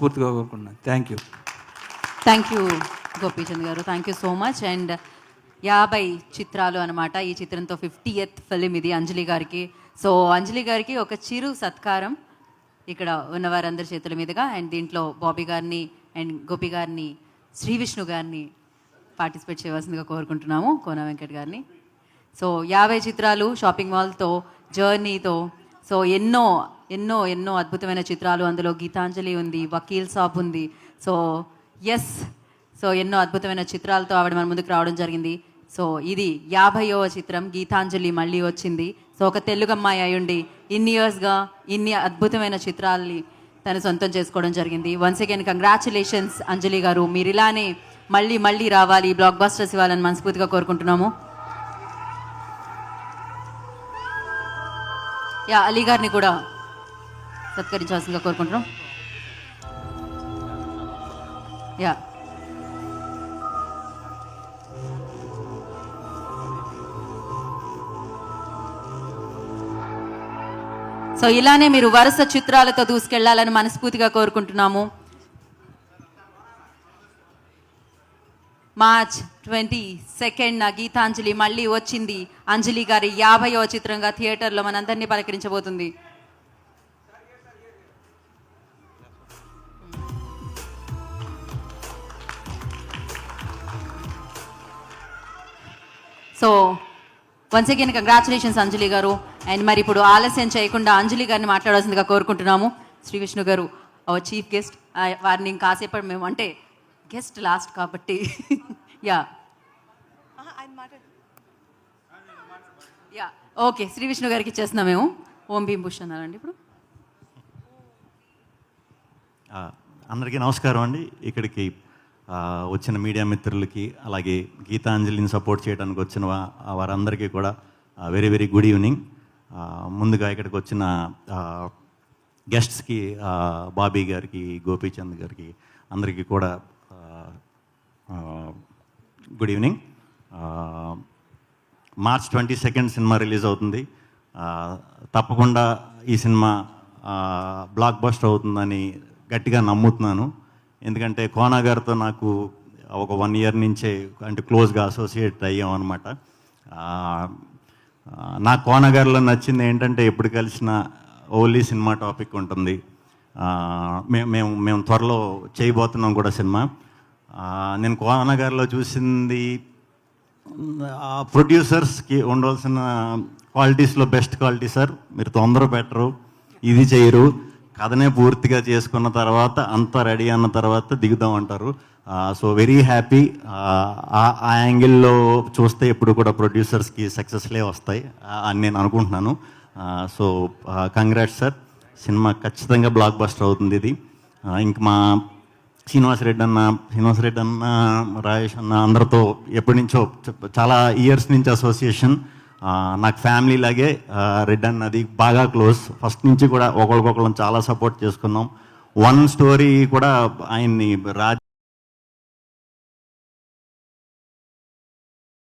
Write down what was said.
పూర్తిగా కోరుకున్నాను thank you thank you Gopichand garu. Thank you so much and యాభై చిత్రాలు అనమాట ఈ చిత్రంతో ఫిఫ్టీ ఎత్ ఫిలిం ఇది అంజలి గారికి. సో అంజలి గారికి ఒక చిరు సత్కారం ఇక్కడ ఉన్న వారందరి చేతుల మీదుగా. అండ్ దీంట్లో బాబీ గారిని అండ్ గోపి గారిని శ్రీ విష్ణు గారిని పార్టిసిపేట్ చేయవలసిందిగా కోరుకుంటున్నాము కోన వెంకట్ గారిని. సో యాభై చిత్రాలు షాపింగ్ మాల్తో జర్నీతో సో ఎన్నో ఎన్నో ఎన్నో అద్భుతమైన చిత్రాలు అందులో గీతాంజలి ఉంది వకీల్ సాబ్ ఉంది. సో ఎస్ సో ఎన్నో అద్భుతమైన చిత్రాలతో ఆవిడ మన ముందుకు రావడం జరిగింది. సో ఇది యాభైవ చిత్రం గీతాంజలి మళ్ళీ వచ్చింది. సో ఒక తెలుగు అమ్మాయి అయ్యుండి ఇన్ని ఇయర్స్గా ఇన్ని అద్భుతమైన చిత్రాల్ని తను సొంతం చేసుకోవడం జరిగింది. వన్స్ అగైన్ కంగ్రాచులేషన్స్ అంజలి గారు. మీరు ఇలానే మళ్ళీ మళ్ళీ రావాలి బ్లాక్ బస్టర్స్ ఇవ్వాలని మనస్ఫూర్తిగా కోరుకుంటున్నాము. యా అలీ గారిని కూడా సత్కరించాల్సిందిగా కోరుకుంటున్నాం. యా. సో ఇలానే మీరు వరుస చిత్రాలతో దూసుకెళ్ళాలని మనస్ఫూర్తిగా కోరుకుంటున్నాము. మార్చ్ ట్వంటీ సెకండ్ గీతాంజలి మళ్ళీ వచ్చింది. అంజలి గారి యాభైవ చిత్రంగా థియేటర్లో మనందరినీ పలకరించబోతుంది. So once again congratulations Anjali garu and మరి ఇప్పుడు ఆలస్యం చేయకుండా అంజలి గారిని మాట్లాడాల్సిందిగా కోరుకుంటున్నాము. శ్రీ విష్ణు గారు అవర్ చీఫ్ గెస్ట్ వారిని ఇంకాసేపు మేము అంటే గెస్ట్ లాస్ట్ కాబట్టి yeah yeah okay Sri Vishnu గారికి ఇచ్చేస్తున్నాం మేము. ఓం భీం భూషణ్ అన్నారండి ఇప్పుడు. ఆ, అందరికీ నమస్కారం అండి. ఇక్కడికి వచ్చిన మీడియా మిత్రులకి అలాగే గీతాంజలిని సపోర్ట్ చేయడానికి వచ్చిన వారందరికీ కూడా వెరీ వెరీ గుడ్ ఈవినింగ్ ముందుగా ఇక్కడికి వచ్చిన గెస్ట్స్కి బాబీ గారికి గోపీచంద్ గారికి అందరికీ కూడా good evening March twenty second cinema release అవుతుంది. తప్పకుండా ఈ సినిమా బ్లాక్ బస్టర్ అవుతుందని గట్టిగా నమ్ముతున్నాను. ఎందుకంటే కోనా గారితో నాకు ఒక వన్ ఇయర్ నుంచే అంటే క్లోజ్గా అసోసియేట్ అయ్యాం అనమాట నా కోన గారిలో నచ్చింది ఏంటంటే ఎప్పుడు కలిసిన ఓన్లీ సినిమా టాపిక్ ఉంటుంది. మేము మేము మేము త్వరలో చేయబోతున్నాం కూడా సినిమా. నేను కోన గారిలో చూసింది ప్రొడ్యూసర్స్కి ఉండవలసిన క్వాలిటీస్లో బెస్ట్ క్వాలిటీ సార్. మీరు తొందర పెట్టరు ఇది చేయరు. కథనే పూర్తిగా చేసుకున్న తర్వాత అంతా రెడీ అన్న తర్వాత దిగుదాం అంటారు. So very happy. ఆ యాంగిల్లో చూస్తే ఎప్పుడు కూడా ప్రొడ్యూసర్స్కి సక్సెస్లే వస్తాయి అని నేను అనుకుంటున్నాను. So congrats sir. సినిమా ఖచ్చితంగా బ్లాక్ బస్టర్ అవుతుంది ఇది. ఇంక మా శ్రీనివాసరెడ్డి అన్న శ్రీనివాసరెడ్డి అన్న రాజేష్ అన్న అందరితో ఎప్పటి నుంచో చాలా ఇయర్స్ నుంచి అసోసియేషన్ నాకు ఫ్యామిలీ లాగే రెడ్ అన్నది బాగా క్లోజ్ ఫస్ట్ నుంచి కూడా ఒకరికొకరం చాలా సపోర్ట్ చేసుకున్నాం. వన్ స్టోరీ కూడా ఆయన్ని రాజ్